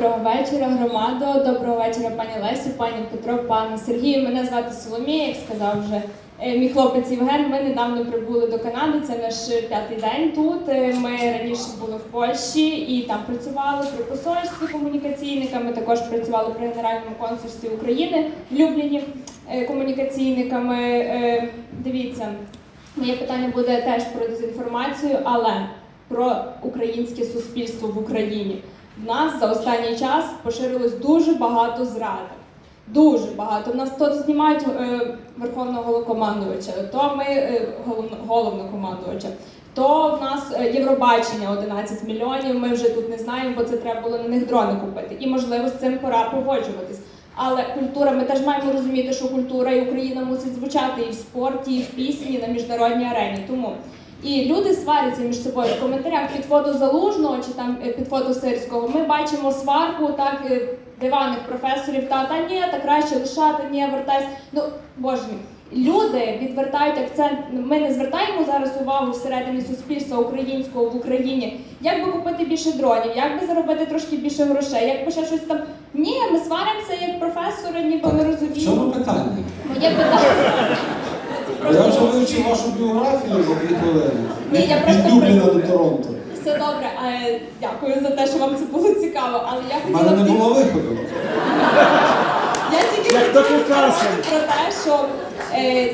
Доброго вечора, громадо. Доброго вечора, пані Лесі, пані Петро, пане Сергію. Мене звати Соломія, як сказав вже е, мій хлопець Євген. Ми недавно прибули до Канади. Це наш п'ятий день тут. Е, Ми раніше були в Польщі і там працювали при посольстві комунікаційниками. Також працювали при Генеральному консульстві України в Любліні е, комунікаційниками. Е, Дивіться, моє питання буде теж про дезінформацію, але про українське суспільство в Україні. В нас за останній час поширилось дуже багато зради. Дуже багато. В нас то знімають е, верховного головнокомандувача, то ми е, головно, головнокомандувача, то в нас е, Євробачення 11 мільйонів. Ми вже тут не знаємо, бо це треба було на них дрони купити. І можливо з цим пора погоджуватись. Але культура, ми теж маємо розуміти, що культура і Україна мусить звучати і в спорті, і в пісні, і на міжнародній арені. Тому і люди сваряться між собою в коментарях під фото залужного чи там е, під фото сирського. Ми бачимо сварку так е, диваних професорів. Та та ні, та краще лишати, ні, вертайся. Ну боже мій. Люди відвертають акцент. Ми не звертаємо зараз увагу всередині суспільства українського в Україні. Як би купити більше дронів, як би заробити трошки більше грошей, як би ще щось там. Ні, ми сваримося як професори, ніби ми В розуміємо. чому питання? Моє питання. Я вже вивчив вашу біографію за дві хвилини. Ні, я Від просто Дубліна до Торонто. Все добре, а, дякую за те, що вам це було цікаво. Але я У хотіла мене не було виходу. я тільки про те, що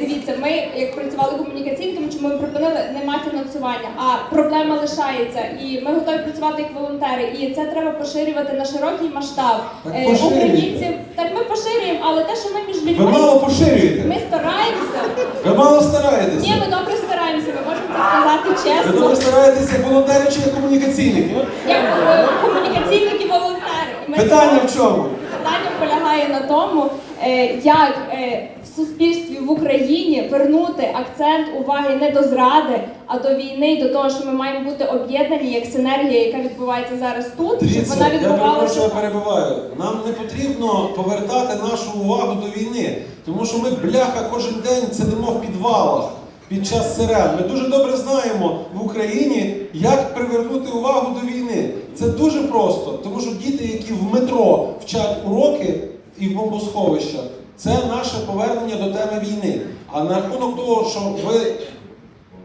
дивіться, ми як працювали комунікаційниками, чому ми припинили, нема фінансування, а проблема лишається. І ми готові працювати як волонтери. І це треба поширювати на широкий масштаб. Так Е, поширюйте. Українців так ми поширюємо, але те, що ми між Ви людьми, мало поширюєте. ми стараємося. Ви мало стараєтеся. Ні, ми добре стараємося. Ми можемо це сказати Ви чесно. добре стараєтеся як волонтери чи як комунікаційники? Як е, комунікаційники волонтери. І ми Питання в чому? Питання полягає на тому, е, як е, в суспільстві в Україні вернути акцент уваги не до зради, а до війни і до того, що ми маємо бути об'єднані як синергія, яка відбувається зараз тут, щоб вона відбувалася. я перебиваю. Нам не потрібно повертати нашу увагу до війни, тому що ми, бляха, кожен день сидимо в підвалах під час сирен. Ми дуже добре знаємо в Україні, як привернути увагу до війни. Це дуже просто, тому що діти, які в метро вчать уроки і в бомбосховищах, це наше повернення до теми війни. А на рахунок того, що ви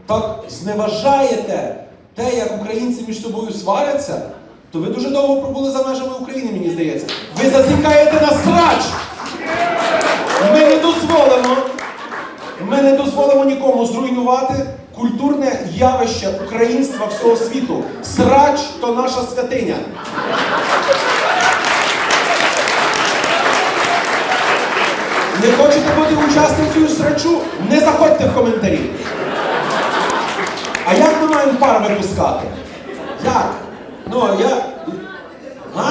так зневажаєте те, як українці між собою сваряться, то ви дуже довго пробули за межами України, мені здається. Ви зазікаєте на срач! Ми не дозволимо, ми не дозволимо нікому зруйнувати культурне явище українства всього світу. Срач то наша святиня. Не хочете бути учасницею срачу? Не заходьте в коментарі. А як ми маємо пар випускати? Як? Ну, я. А?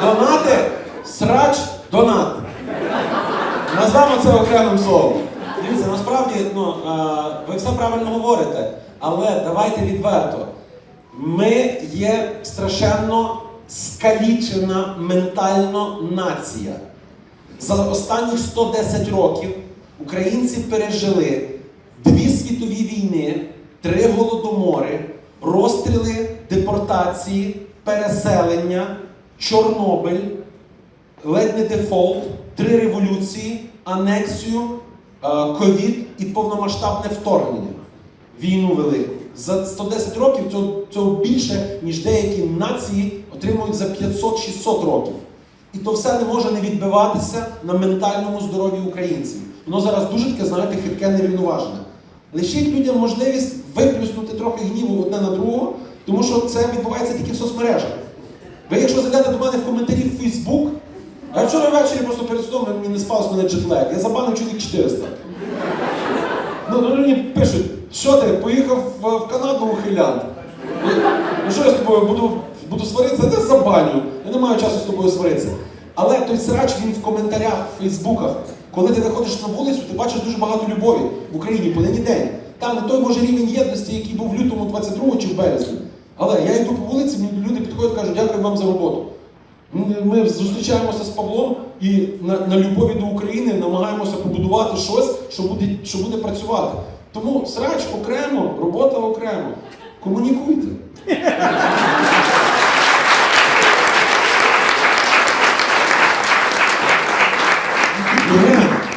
Донати? Срач, донат. Назвемо це окремим словом. Дивіться, насправді, ну, ви все правильно говорите, але давайте відверто. Ми є страшенно скалічена ментально нація. За останні 110 років українці пережили дві світові війни, три голодомори, розстріли, депортації, переселення, Чорнобиль, ледь не дефолт, три революції, анексію, е, ковід і повномасштабне вторгнення. Війну велику. За 110 років цього більше, ніж деякі нації отримують за 500-600 років. І то все не може не відбиватися на ментальному здоров'ї українців. Воно зараз дуже таке, знаєте, хитке нерівноважне. Лишіть людям можливість виплюснути трохи гніву одне на другого, тому що це відбувається тільки в соцмережах. Ви, якщо зайдете до мене в коментарі в Фейсбук, а вчора ввечері просто перед сном мені не спав з мене джетлек, я забанив чоловік 400. Ну, ну мені пишуть, що ти, поїхав в, Канаду ухилянт? Ну, Ну що я з тобою буду, буду сваритися? Де забаню. Я не маю часу з тобою сваритися. Але той срач він в коментарях, в Фейсбуках. Коли ти виходиш на вулицю, ти бачиш дуже багато любові в Україні по нині день. Там не той може рівень єдності, який був в лютому 22 чи в березні. Але я йду по вулиці, мені люди підходять кажуть, дякую вам за роботу. Ми зустрічаємося з Павлом і на, на любові до України намагаємося побудувати щось, що буде, що буде працювати. Тому срач окремо, робота окремо. Комунікуйте. Євген. Гірко.